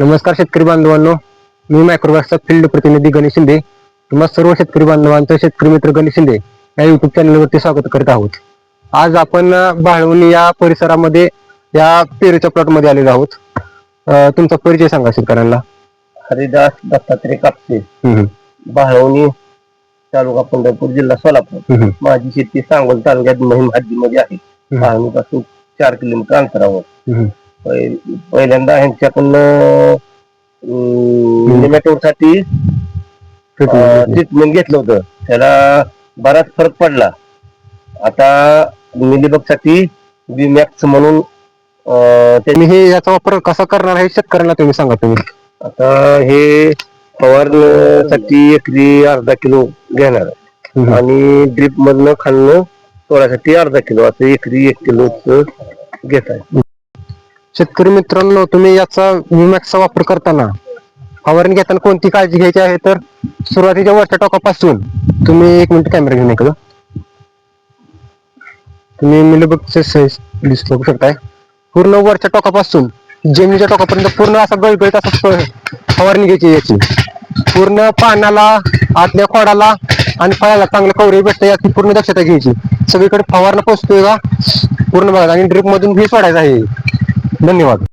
नमस्कार शेतकरी बांधवांनो. मी मायक्रोवॅक्सचा फील्ड प्रतिनिधी गणेश शिंदे. तुम्हा सर्व शेतकरी बांधवांचं शेतकरी मित्र गणेश शिंदे या युट्यूब चॅनलवरती स्वागत करीत आहोत. आज आपण बाळवणी या परिसरामध्ये या पेरूच्या प्लॉटमध्ये आलेलो आहोत. तुमचा परिचय सांगा शेतकऱ्यांना. हरिदास दत्तात्रय कापसे. बाळवणी तालुका पंढरपूर जिल्हा सोलापूर. माझी शेती सांगोल तालुक्यात मोहीम हद्दीमध्ये आहे. हम्म. बाळवणी पासून चार किलोमीटर अंतरावर. पहिल्यांदा ह्यांच्याकडनं साठी. ट्रीटमेंट घेतलं. होतं. त्याला बराच फरक पडला. आता मिलीबगसाठी विमॅक्स म्हणून अं, ते- तुम्ही हे याचा वापर कसा करणार आहे शेतकऱ्यांना तुम्ही सांगा तुम्ही. आता हे फवारण्यासाठी एकरी अर्धा किलो घेणार. आणि ड्रीप मधनं खालनं सोडासाठी अर्धा किलो असं एकरी एक किलो घेत आहे शेतकरी मित्रांनो तुम्ही याचा विमॅक्सचा वापर करताना फवारणी घेताना कोणती काळजी घ्यायची आहे? तर सुरुवातीच्या वरच्या टोकापासून तुम्ही एक मिनिट कॅमेरा घेऊन ऐकलं तुम्ही मिलबगचे लिस्ट बघू शकताय. पूर्ण वरच्या टोकापासून जमिनीच्या टोकापर्यंत पूर्ण असा गळगळीत असा फवारणी घ्यायची याची. पूर्ण पानाला आतल्या खोडाला आणि फळाला चांगलं कवरेज भेटतं याची पूर्ण दक्षता घ्यायची. सगळीकडे फवारणं पोचतोय का पूर्ण बघा आणि ड्रिप मधून बी सोडायचं आहे. धन्यवाद.